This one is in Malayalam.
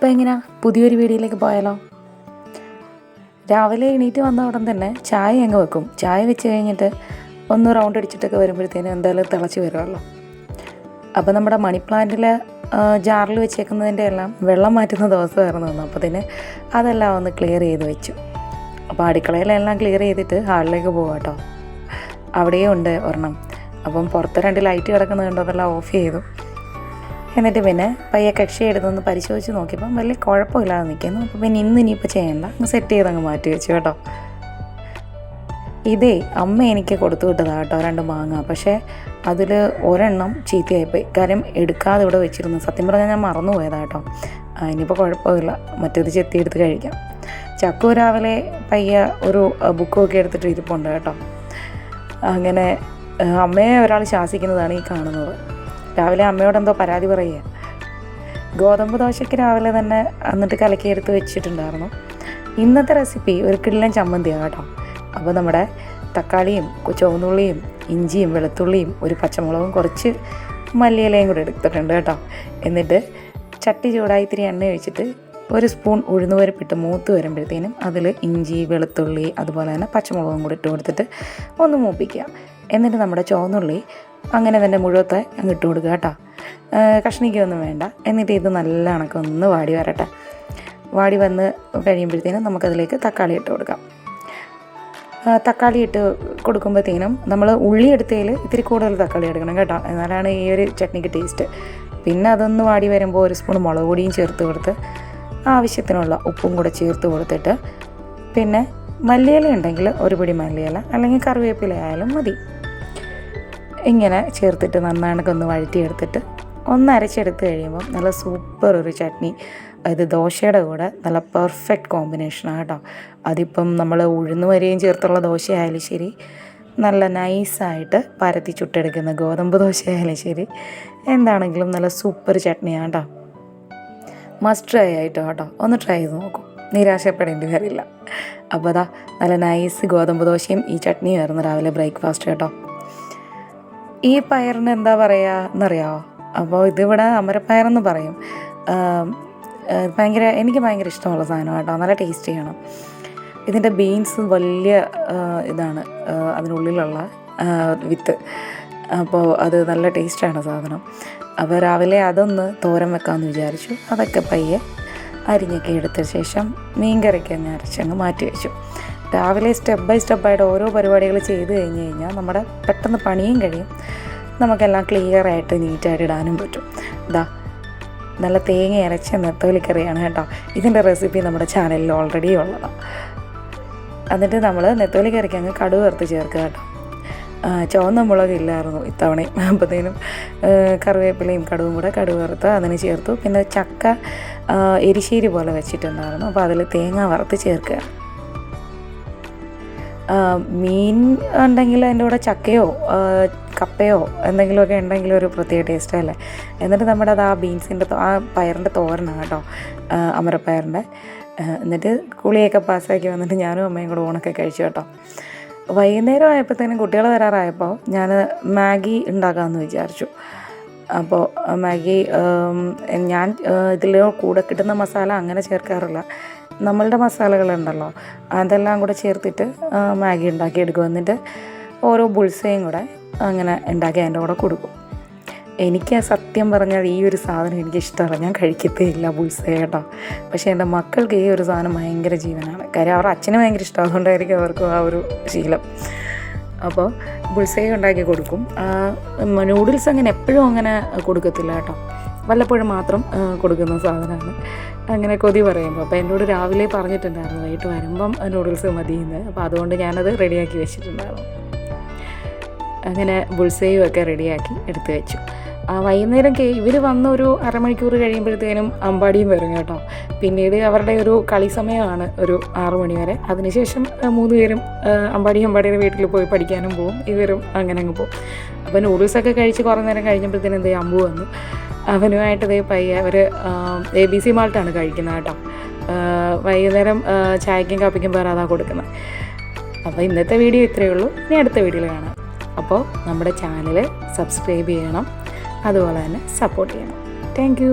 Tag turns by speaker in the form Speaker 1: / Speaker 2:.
Speaker 1: അപ്പോൾ എങ്ങനെയാ പുതിയൊരു വീഡിയോയിലേക്ക് പോയാലോ? രാവിലെ എണീറ്റ് വന്ന ഉടൻ തന്നെ ചായ അങ്ങ് വെക്കും. ചായ വെച്ച് കഴിഞ്ഞിട്ട് ഒന്ന് റൗണ്ട് അടിച്ചിട്ടൊക്കെ വരുമ്പോഴത്തേനും എന്തായാലും തിളച്ച് വരുമല്ലോ അപ്പോൾ നമ്മുടെ മണി പ്ലാന്റിൽ ജാറിൽ വെച്ചേക്കുന്നതിന്റെ എല്ലാം വെള്ളം മാറ്റുന്ന ദിവസമായിരുന്നു വന്നു അപ്പോൾ തന്നെ അതെല്ലാം ഒന്ന് ക്ലിയർ ചെയ്ത് വെച്ചു. അപ്പോൾ അടുക്കളയിലെല്ലാം ക്ലിയർ ചെയ്തിട്ട് ഹാളിലേക്ക് പോകാം കേട്ടോ അവിടെയും ഉണ്ട് ഒരെണ്ണം. അപ്പം പുറത്ത് രണ്ട് ലൈറ്റ് കിടക്കുന്നത് കണ്ടോ? അതെല്ലാം ഓഫ് ചെയ്തു. എന്നിട്ട് പിന്നെ പയ്യെ കക്ഷി എടുത്തൊന്ന് പരിശോധിച്ച് നോക്കിയപ്പോൾ വലിയ കുഴപ്പമില്ലാതെ നിൽക്കുന്നു. അപ്പോൾ പിന്നെ ഇന്ന് ഇനിയിപ്പോൾ ചെയ്യണ്ട. അങ്ങ് സെറ്റ് ചെയ്ത് അങ്ങ് മാറ്റി വെച്ചു കേട്ടോ. ഇതേ അമ്മ എനിക്ക് കൊടുത്തു വിട്ടതാണ് കേട്ടോ രണ്ട് മാങ്ങ. പക്ഷേ അതിൽ ഒരെണ്ണം ചീത്തയായിപ്പോയി. കാര്യം എടുക്കാതെ ഇവിടെ വെച്ചിരുന്നു. സത്യം പറഞ്ഞാൽ ഞാൻ മറന്നു പോയതാണ് കേട്ടോ ഇനിയിപ്പോൾ കുഴപ്പമില്ല. മറ്റേത് ചെത്തിയെടുത്ത് കഴിക്കാം. ചക്കു രാവിലെ പയ്യ ഒരു ബുക്കൊക്കെ എടുത്തിട്ട് ഇരിപ്പുണ്ട് കേട്ടോ. അങ്ങനെ അമ്മയെ ഒരാൾ ശാസിക്കുന്നതാണ് ഈ കാണുന്നത്. രാവിലെ അമ്മയോട് എന്തോ പരാതി പറയുക. ഗോതമ്പ് ദോശയ്ക്ക് രാവിലെ തന്നെ എന്നിട്ട് കലക്കിയെടുത്ത് വെച്ചിട്ടുണ്ടായിരുന്നു. ഇന്നത്തെ റെസിപ്പി ഒരു കിള്ളൻ ചമ്മന്തിയാണ് കേട്ടോ. അപ്പോൾ നമ്മുടെ തക്കാളിയും ചുവന്നുള്ളിയും ഇഞ്ചിയും വെളുത്തുള്ളിയും ഒരു പച്ചമുളകും കുറച്ച് മല്ലിയിലയും കൂടെ എടുത്തിട്ടുണ്ട് കേട്ടോ. എന്നിട്ട് ചട്ടി ചൂടായി ഇത്തിരി എണ്ണ ഒഴിച്ചിട്ട് ഒരു സ്പൂൺ ഉഴുന്നുപരിപ്പിട്ട് മൂത്ത് വരുമ്പോഴത്തേനും അതിൽ ഇഞ്ചി വെളുത്തുള്ളി അതുപോലെ തന്നെ പച്ചമുളകും കൂടി ഇട്ട് കൊടുത്തിട്ട് ഒന്ന് മൂപ്പിക്കുക. എന്നിട്ട് നമ്മുടെ ചുവന്നുള്ളി അങ്ങനെ തന്നെ മുഴുവത്തെ അങ്ങ് ഇട്ട് കൊടുക്കുക കേട്ടോ. കഷ്ണിക്കൊന്നും വേണ്ട. എന്നിട്ട് ഇത് നല്ല കണക്കൊന്ന് വാടി വരട്ടെ. വാടി വന്ന് കഴിയുമ്പോഴത്തേനും നമുക്കതിലേക്ക് തക്കാളി ഇട്ട് കൊടുക്കാം. തക്കാളി ഇട്ട് കൊടുക്കുമ്പോഴത്തേനും നമ്മൾ ഉള്ളി എടുത്തതിൽ ഇത്തിരി കൂടുതൽ തക്കാളി എടുക്കണം കേട്ടോ. എന്നാലാണ് ഈ ഒരു ചട്നിക്ക് ടേസ്റ്റ് പിന്നെ അതൊന്ന് വാടി വരുമ്പോൾ ഒരു സ്പൂൺ മുളക് പൊടിയും ചേർത്ത് കൊടുത്ത് ആവശ്യത്തിനുള്ള ഉപ്പും കൂടെ ചേർത്ത് കൊടുത്തിട്ട് പിന്നെ മല്ലിയില ഉണ്ടെങ്കിൽ ഒരു പിടി മല്ലിയില അല്ലെങ്കിൽ കറിവേപ്പില ആയാലും മതി. ഇങ്ങനെ ചേർത്തിട്ട് നന്നായിട്ട് ഒന്ന് വഴറ്റിയെടുത്തിട്ട് ഒന്ന് അരച്ചെടുത്ത് കഴിയുമ്പോൾ നല്ല സൂപ്പർ ഒരു ചട്നി. അത് ദോശയുടെ കൂടെ നല്ല പെർഫെക്റ്റ് കോമ്പിനേഷനാണ് കേട്ടോ അതിപ്പം നമ്മൾ ഉഴുന്ന് വരെയും ചേർത്തുള്ള ദോശയായാലും ശരി നല്ല നൈസായിട്ട് പരത്തി ചുട്ടെടുക്കുന്ന ഗോതമ്പ് ദോശയായാലും ശരി എന്താണെങ്കിലും നല്ല സൂപ്പർ ചട്നിയാണ് കേട്ടോ മസ്റ്റ് ട്രൈ ആയിട്ടോ കേട്ടോ ഒന്ന് ട്രൈ ചെയ്ത് നോക്കൂ. നിരാശപ്പെടേണ്ടി വരില്ല. അപ്പോൾ അതാ നല്ല നൈസ് ഗോതമ്പ് ദോശയും ഈ ചട്നിയും ആയിരുന്നു രാവിലെ ബ്രേക്ക്ഫാസ്റ്റ് കേട്ടോ. ഈ പയറിന് എന്താ പറയുക എന്നറിയാമോ അപ്പോൾ ഇതിവിടെ അമരപ്പയറെന്ന് പറയും. ഭയങ്കര എനിക്ക് ഭയങ്കര ഇഷ്ടമുള്ള സാധനം കേട്ടോ. നല്ല ടേസ്റ്റ് ചെയ്യണം ഇതിന്റെ ബീൻസ് വലിയ ഇതാണ് അതിനുള്ളിലുള്ള വിത്ത്. അപ്പോൾ അത് നല്ല ടേസ്റ്റാണ് സാധനം. അപ്പോൾ രാവിലെ അതൊന്ന് തോരൻ വെക്കാമെന്ന് വിചാരിച്ചു. അതൊക്കെ പയ്യെ അരിഞ്ഞൊക്കെ എടുത്ത ശേഷം മീൻകറിക്ക് അങ്ങ് അരച്ചങ്ങ് മാറ്റി വെച്ചു. രാവിലെ സ്റ്റെപ്പ് ബൈ സ്റ്റെപ്പായിട്ട് ഓരോ പരിപാടികൾ ചെയ്ത് കഴിഞ്ഞ് കഴിഞ്ഞാൽ നമ്മുടെ പെട്ടെന്ന് പണിയും കഴിയും. നമുക്കെല്ലാം ക്ലിയറായിട്ട് നീറ്റായിട്ട് ഇടാനും പറ്റും. ഇതാ നല്ല തേങ്ങ അരച്ച നെത്തോലിക്കറിയാണ് കേട്ടോ. ഇതിന്റെ റെസിപ്പി നമ്മുടെ ചാനലിൽ ഓൾറെഡി ഉള്ളതാണ് എന്നിട്ട് നമ്മൾ നെത്തോലിക്കറിക്ക് അങ്ങ് കടുക് വറുത്ത് ചേർക്കുക കേട്ടോ. ചുവന്ന മുളക് ഇല്ലായിരുന്നു ഇത്തവണയും. അപ്പോഴത്തേനും കറിവേപ്പിലയും കടുവും കൂടെ കടുവ് വറുത്ത് അതിന് ചേർത്തു. പിന്നെ ചക്ക എരിശ്ശേരി പോലെ വെച്ചിട്ടുണ്ടായിരുന്നു. അപ്പോൾ അതിൽ തേങ്ങ വറുത്ത് ചേർക്കുക. മീൻ ഉണ്ടെങ്കിൽ അതിന്റെ കൂടെ ചക്കയോ കപ്പയോ എന്തെങ്കിലുമൊക്കെ ഉണ്ടെങ്കിൽ ഒരു പ്രത്യേക ടേസ്റ്റ് അല്ലേ? എന്നിട്ട് നമ്മുടെ അത് ആ ബീൻസിന്റെ ആ പയറിന്റെ തോരനാണ് കേട്ടോ അമരപ്പയറിന്റെ. എന്നിട്ട് കുളിയൊക്കെ പാസ്സാക്കി വന്നിട്ട് ഞാനും അമ്മയും കൂടെ ഊണൊക്കെ കഴിച്ചു കേട്ടോ. വൈകുന്നേരം ആയപ്പോഴത്തേനും കുട്ടികൾ വരാറായപ്പോൾ ഞാൻ മാഗി ഉണ്ടാക്കാമെന്ന് വിചാരിച്ചു. അപ്പോൾ മാഗി ഞാൻ ഇതിൽ കൂടെ കിട്ടുന്ന മസാല അങ്ങനെ ചേർക്കാറില്ല. നമ്മളുടെ മസാലകളുണ്ടല്ലോ അതെല്ലാം കൂടെ ചേർത്തിട്ട് മാഗി ഉണ്ടാക്കിയെടുക്കും എന്നിട്ട് ഓരോ ബുൾസയും കൂടെ അങ്ങനെ ഉണ്ടാക്കി അതിന്റെ കൂടെ കൊടുക്കും. എനിക്ക് സത്യം പറഞ്ഞാൽ ഈ ഒരു സാധനം എനിക്ക് ഇഷ്ടമല്ല ഞാൻ കഴിക്കത്തേ ഇല്ല ബുൾസേ കേട്ടോ. പക്ഷേ എന്റെ മക്കൾക്ക് ഈ ഒരു സാധനം ഭയങ്കര ജീവനാണ്. കാര്യം അവരുടെ അച്ഛന് ഭയങ്കര ഇഷ്ടം. അതുകൊണ്ടായിരിക്കും അവർക്ക് ആ ഒരു ശീലം. അപ്പോൾ ബുൾസേ ഉണ്ടാക്കി കൊടുക്കും. നൂഡിൽസ് അങ്ങനെ എപ്പോഴും അങ്ങനെ കൊടുക്കത്തില്ല കേട്ടോ. വല്ലപ്പോഴും മാത്രം കൊടുക്കുന്ന സാധനമാണ്. അങ്ങനെ കൊതി പറയുമ്പോൾ അപ്പോൾ എന്നോട് രാവിലെ പറഞ്ഞിട്ടുണ്ടായിരുന്നു വൈകിട്ട് വരുമ്പം നൂഡിൽസ് മതിയെന്ന്. അപ്പോൾ അതുകൊണ്ട് ഞാനത് റെഡിയാക്കി വെച്ചിട്ടുണ്ടായിരുന്നു. അങ്ങനെ ബുൾസയും ഒക്കെ റെഡിയാക്കി എടുത്തു വെച്ചു. ആ വൈകുന്നേരം കേ ഇവർ വന്ന ഒരു അരമണിക്കൂർ കഴിയുമ്പോഴത്തേനും അമ്പാടിയും വരും കേട്ടോ. പിന്നീട് അവരുടെ ഒരു കളി സമയമാണ് ഒരു ആറു മണി വരെ. അതിനുശേഷം മൂന്ന് പേരും അമ്പാടി അമ്പാടിയുടെ വീട്ടിൽ പോയി പഠിക്കാനും പോകും ഇവരും അങ്ങനെ അങ്ങ് പോകും അപ്പോൾ നൂഡിൽസൊക്കെ കഴിച്ച് കുറേ നേരം കഴിഞ്ഞപ്പോഴത്തേനും എന്ത് അമ്പു വന്നു. അവനുമായിട്ട് ഇതേ പയ്യെ അവർ എ ബി സി മാൾട്ടാണ് കഴിക്കുന്നത് കേട്ടോ. വൈകുന്നേരം ചായക്കും കാപ്പിക്കും വേറെ അതാണ് കൊടുക്കുന്നത്. അപ്പോൾ ഇന്നത്തെ വീഡിയോ ഇത്രയേ ഉള്ളൂ. ഇനി അടുത്ത വീഡിയോയിൽ കാണാം. അപ്പോൾ നമ്മുടെ ചാനൽ സബ്സ്ക്രൈബ് ചെയ്യണം. അതുപോലെ തന്നെ സപ്പോർട്ട് ചെയ്യണം. താങ്ക്